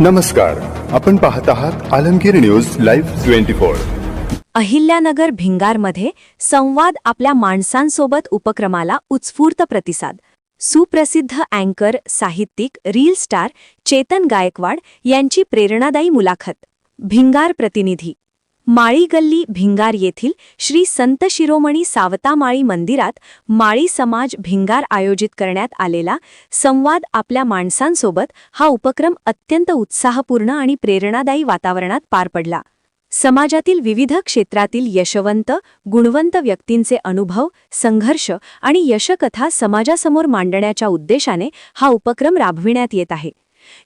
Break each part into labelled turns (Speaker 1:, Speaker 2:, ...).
Speaker 1: नमस्कार आपण पाहत आहात Alamgir news live twenty four.
Speaker 2: Ahilyanagar भिंगारमध्ये संवाद आपल्या माणसांसोबत उपक्रमाला उत्स्फूर्त प्रतिसाद. सुप्रसिद्ध अँकर साहित्यिक रील स्टार चेतन गायकवाड यांची प्रेरणादायी मुलाखत. भिंगार प्रतिनिधी माळी गल्ली भिंगार येथील श्री संत शिरोमणी सावतामाळी मंदिरात माळी समाज भिंगार आयोजित करण्यात आलेला संवाद आपल्या माणसांसोबत हा उपक्रम अत्यंत उत्साहपूर्ण आणि प्रेरणादायी वातावरणात पार पडला. समाजातील विविध क्षेत्रातील यशवंत गुणवंत व्यक्तींचे अनुभव संघर्ष आणि यशकथा समाजासमोर मांडण्याच्या उद्देशाने हा उपक्रम राबविण्यात येत आहे.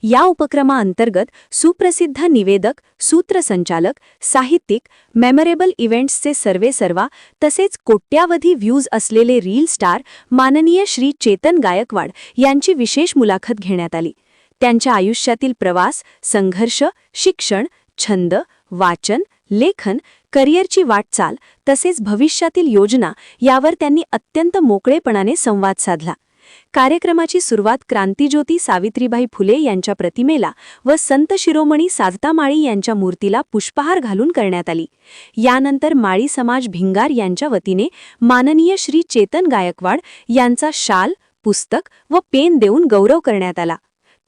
Speaker 2: या उपक्रमाअंतर्गत सुप्रसिद्ध निवेदक सूत्रसंचालक साहित्यिक मेमोरेबल इव्हेंट्सचे सर्वेसर्वा तसेच कोट्यावधी व्ह्यूज असलेले रील स्टार माननीय श्री चेतन गायकवाड यांची विशेष मुलाखत घेण्यात आली. त्यांच्या आयुष्यातील प्रवास संघर्ष शिक्षण छंद वाचन लेखन करिअरची वाटचाल तसेच भविष्यातील योजना यावर त्यांनी अत्यंत मोकळेपणाने संवाद साधला. कार्यक्रमाची सुरुवात क्रांतीज्योती सावित्रीबाई फुले यांच्या प्रतिमेला व संत शिरोमणी साजता माळी यांच्या मूर्तीला पुष्पहार घालून करण्यात आली. यानंतर माळी समाज भिंगार यांच्या वतीने माननीय श्री चेतन गायकवाड यांचा शाल पुस्तक व पेन देऊन गौरव करण्यात आला.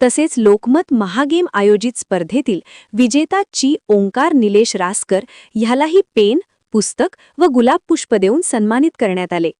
Speaker 2: तसेच लोकमत महागेम आयोजित स्पर्धेतील विजेता ची ओंकार निलेश रासकर ह्यालाही पेन पुस्तक व गुलाब पुष्प देऊन सन्मानित करण्यात आले.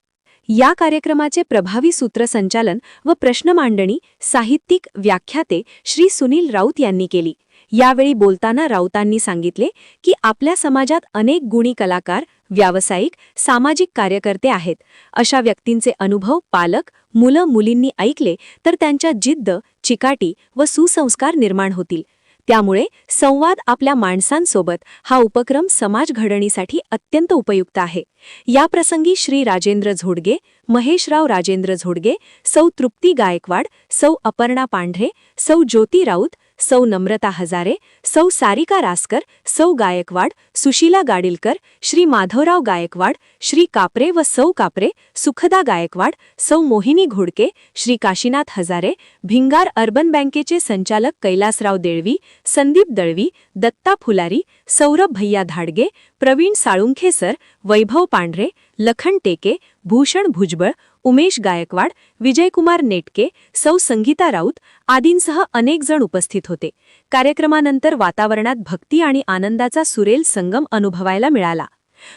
Speaker 2: या कार्यक्रमाचे प्रभावी सूत्रसंचालन व प्रश्न मांडणी साहित्यिक व्याख्याते श्री सुनील राऊत यांनी केली. यावेळी बोलताना राऊतांनी सांगितले की आपल्या समाजात अनेक गुणी कलाकार व्यावसायिक सामाजिक कार्यकर्ते आहेत. अशा व्यक्तींचे अनुभव पालक मुलं मुलींनी ऐकले तर त्यांच्या जिद्द चिकाटी व सुसंस्कार निर्माण होतील. त्यामुळे संवाद आपल्या माणसांसोबत हा उपक्रम समाज घडणीसाठी अत्यंत उपयुक्त आहे. या प्रसंगी श्री राजेंद्र झोडगे महेशराव राजेंद्र झोडगे सौ तृप्ती गायकवाड सौ अपर्णा पांढरे सौ ज्योती राऊत सौ नम्रता हजारे सौ सारिका रासकर सौ गायकवाड सुशीला गाडीलकर श्री माधवराव गायकवाड श्री कापरे व सौ कापरे सुखदा गायकवाड सौ मोहिनी घोडके श्री काशीनाथ हजारे भिंगार अर्बन बँकेचे संचालक कैलासराव देळवी संदीप दळवी दत्ता फुलारी सौरभ भैया धाडगे प्रवीण साळुंखे सर वैभव पांढरे लखन टेके भूषण भुजबळ उमेश गायकवाड विजयकुमार नेटके सौ संगीता राऊत आदींसह अनेक जण उपस्थित होते. कार्यक्रमानंतर वातावरणात भक्ती आणि आनंदाचा सुरेल संगम अनुभवायला मिळाला.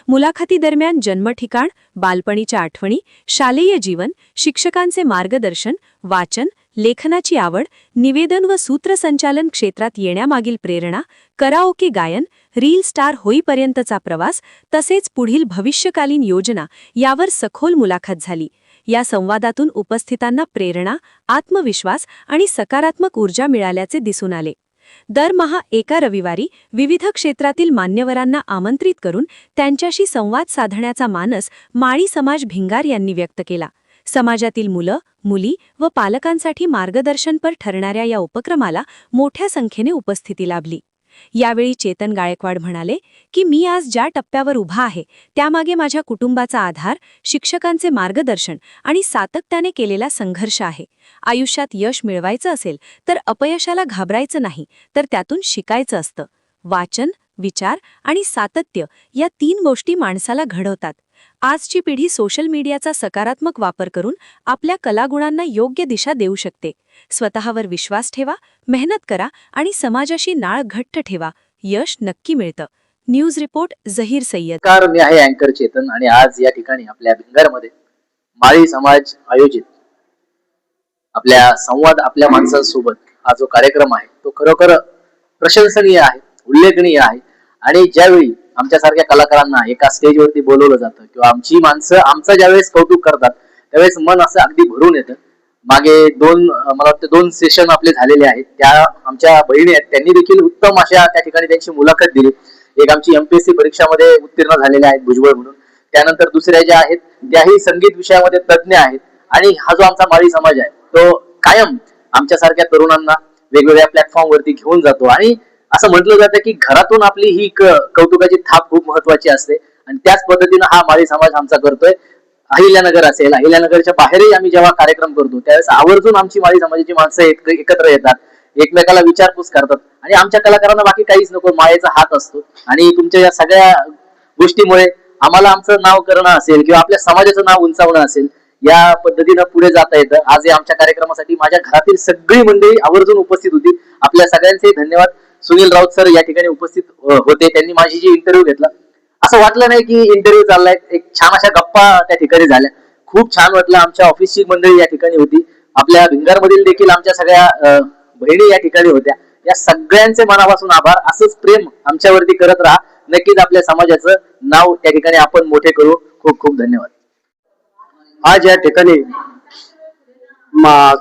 Speaker 2: मुलाखतीदरम्यान जन्मठिकाण बालपणीच्या आठवणी शालेय जीवन शिक्षकांचे मार्गदर्शन वाचन लेखनाची आवड निवेदन व सूत्रसंचालन क्षेत्रात येण्यामागील प्रेरणा कराओके गायन रील स्टार होईपर्यंतचा प्रवास तसेच पुढील भविष्यकालीन योजना यावर सखोल मुलाखत झाली. या संवादातून उपस्थितांना प्रेरणा आत्मविश्वास आणि सकारात्मक ऊर्जा मिळाल्याचे दिसून आले. दरमहा एका रविवारी विविध क्षेत्रातील मान्यवरांना आमंत्रित करून त्यांच्याशी संवाद साधण्याचा मानस माळी समाज भिंगार यांनी व्यक्त केला. समाजातील मुलं मुली व पालकांसाठी मार्गदर्शनपर ठरणाऱ्या या उपक्रमाला मोठ्या संख्येने उपस्थिती लाभली. यावेळी चेतन गायकवाड म्हणाले की मी आज ज्या टप्प्यावर उभा आहे त्यामागे माझ्या कुटुंबाचा आधार शिक्षकांचे मार्गदर्शन आणि सातत्याने केलेला संघर्ष आहे. आयुष्यात यश मिळवायचं असेल तर अपयशाला घाबरायचं नाही तर त्यातून शिकायचं असतं. वाचन विचार आणि सातत्य या तीन गोष्टी माणसाला घडवतात. आजची पिढी सोशल मीडियाचा सकारात्मक वापर करून आपल्या कलागुणांना योग्य दिशा देऊ शकते. स्वतःवर विश्वास ठेवा मेहनत करा आणि समाजाशी नाळ घट्ट ठेवा. यश नक्की मिळतं. News report Zaheer Sayyad.
Speaker 3: मी आहे अँकर चेतन आणि आज या ठिकाणी आपल्या भिंगारमध्ये माळी समाज आयोजित आपल्या संवाद आपल्या माणसांसोबत हा जो कार्यक्रम आहे तो खरोखर प्रशंसनीय आहे उल्लेखनीय आहे. आणि ज्यावेळी आमच्यासारख्या कलाकारांना एका स्टेजवरती बोलवलं जातं. किंवा आमची माणसं आमचं ज्यावेळेस कौतुक करतात त्यावेळेस मन असं अगदी भरून येतं. मागे दोन मला वाटतं दोन सेशन आपले झालेले आहेत. त्या आमच्या बहिणी आहेत. त्यांनी देखील उत्तम अशा त्या ठिकाणी त्यांची मुलाखत दिली. एक आमची एमपीएससी परीक्षामध्ये उत्तीर्ण झालेल्या आहेत भुजबळ म्हणून. त्यानंतर दुसऱ्या ज्या आहेत त्याही संगीत विषयामध्ये तज्ज्ञ आहेत. आणि हा जो आमचा माळी समाज आहे तो कायम आमच्यासारख्या तरुणांना वेगवेगळ्या प्लॅटफॉर्मवरती घेऊन जातो. आणि असं म्हटलं जातं की घरातून आपली ही कौतुकाची थाप खूप महत्वाची असते. आणि त्याच पद्धतीनं हा माळी समाज आमचा करतोय. अहिल्यानगर असेल अहिल्यानगरच्या बाहेरही आम्ही जेव्हा कार्यक्रम करतो त्यावेळेस आवर्जून आमची माळी समाजाची माणसं एकत्र येतात. एकमेकाला विचारपूस करतात. आणि आमच्या कलाकारांना बाकी काहीच नको माळेचा हात असतो. आणि तुमच्या या सगळ्या गोष्टीमुळे आम्हाला आमचं नाव करणं असेल किंवा आपल्या समाजाचं नाव उंचावणं असेल या पद्धतीनं पुढे जाता येतं. आज या आमच्या कार्यक्रमासाठी माझ्या घरातील सगळी मंडळी आवर्जून उपस्थित होती. आपल्या सगळ्यांचे धन्यवाद. सुनील राऊत सर या ठिकाणी उपस्थित होते. त्यांनी माझी जी इंटरव्ह्यू घेतला असं वाटलं नाही की इंटरव्ह्यू चाललाय. एक छान अशा गप्पा त्या ठिकाणी झाल्या. खूप छान वाटलं आमच्या ऑफिसची मंडळी या ठिकाणी होती. आपल्या भिंगारमधील देखील आमच्या सगळ्या बहिणी या ठिकाणी होत्या. या सगळ्यांचे मनापासून आभार. असंच प्रेम आमच्यावरती करत राहा. नक्कीच आपल्या समाजाचं नाव त्या ठिकाणी आपण मोठे करू. खूप खूप धन्यवाद.
Speaker 4: आज या ठिकाणी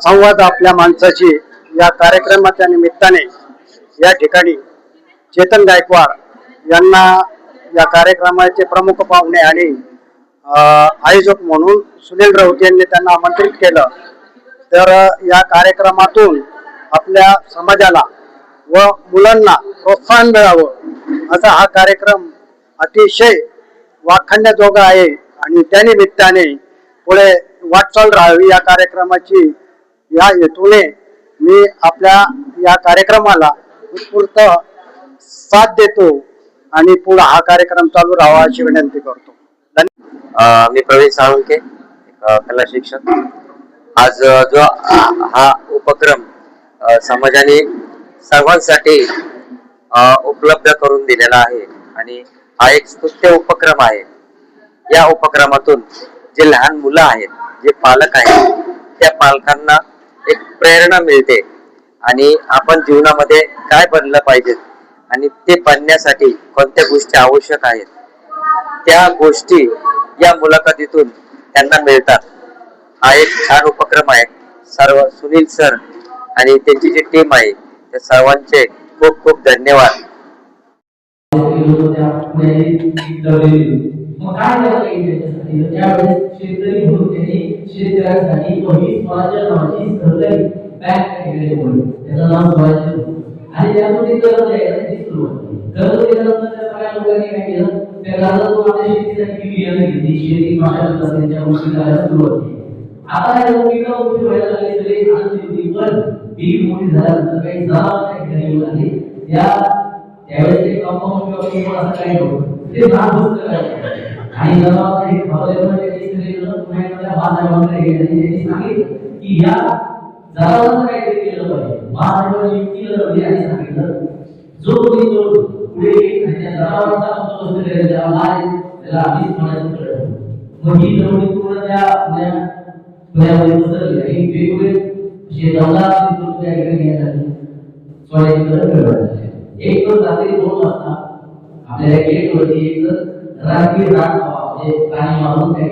Speaker 4: संवाद आपल्या माणसाची या कार्यक्रमाच्या निमित्ताने या ठिकाणी चेतन गायकवाड यांना या कार्यक्रमाचे प्रमुख पाहुणे आणि आयोजक म्हणून सुनील राऊत यांनी त्यांना आमंत्रित केलं. तर या कार्यक्रमातून आपल्या समाजाला व मुलांना प्रोत्साहन मिळावं असा हा कार्यक्रम अतिशय वाखाणण्याजोगा आहे आणि त्या निमित्ताने पुढे वाटचाल राहावी या कार्यक्रमाची या हेतूने मी आपल्या या कार्यक्रमाला उत्स्फूर्त साथ देतो आणि पुढे हा कार्यक्रम चालू राहावा अशी विनंती करतो.
Speaker 5: मी प्रवीण साळुंके कला शिक्षक. आज जो हा उपक्रम समाजाने सर्वांसाठी उपलब्ध करून दिलेला आहे आणि हा एक स्तुत्य उपक्रम आहे. या उपक्रमातून जे लहान मुलं आहेत जे पालक आहेत त्या पालकांना एक प्रेरणा मिळते. आणि आपण जीवनामध्ये काय बनलं पाहिजे आणि ते बनण्यासाठी कोणत्या गोष्टी आवश्यक आहेत? त्या गोष्टी या मुलाखतीतून त्यांना मिळतात. हा एक छान उपक्रम आहे. सर्व सुनील सर आणि त्यांची जी टीम आहे त्या सर्वांचे खूप खूप धन्यवाद.
Speaker 6: शेतकरी बॅक त्यांनी शेतकऱ्यांसाठी त्याचं नाव स्वराज्य होतं. आणि त्यामध्ये आहे द्यायची सुरुवात केली कर्ज दिल्यानंतर त्या सगळ्या लोकांनी काय केलं? त्या कर्जातून आपल्या शेतीसाठी बियाणं घेतली. शेती माशाला त्यांच्या गोष्टी करायला सुरुवात केली. आता या पिकं मोठी व्हायला लागली तरी आनंद होती पण पीक मोठी झाल्यानंतर काही जनावर नाही घरी येऊ लागले या त्यावेळेस ते कंपाऊंड किंवा किंवा असं काही नव्हतं ते नागभूत करायचे आणि जनावर काही खावल्यामुळे त्यांनी इकडे गेलं पुण्याच्या बाजारामध्ये गेले आणि त्यांनी सांगितलं की या जनावरांचं काहीतरी केलं पाहिजे बाजारावर युक्तीला लावली आणि सांगितलं जो कोणी जो पुढे येईल आणि त्या जनावरांचा बंदोबस्त करेल त्याला मारेल त्याला आधीच म्हणायचं कळलं मग ही जवळ पूर्ण त्या पुण्या पुण्यामध्ये पसरली आणि वेगवेगळे जे दौला त्या घेण्यात आली सोन्याकडे मिळवण्यात एक तर रात्री दोन वाजता आपल्याला गेट वरती एक रात्री रात म्हणजे पाणी मारून त्या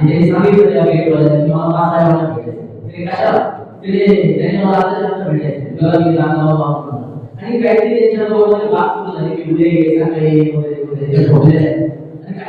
Speaker 6: आणि त्यांनी सांगितलं त्या गेट वाल्यांनी की मला पाच आहे मला भेटायचं ते कशाला ते त्यांनी मला आता जास्त भेटायचं तुला मी रांगावर वापरून आणि काहीतरी त्यांच्या दोघांमध्ये बात सुरू झाली की उद्या ये सकाळी ये वगैरे वगैरे ते ठोकलेलं आहे आणि काय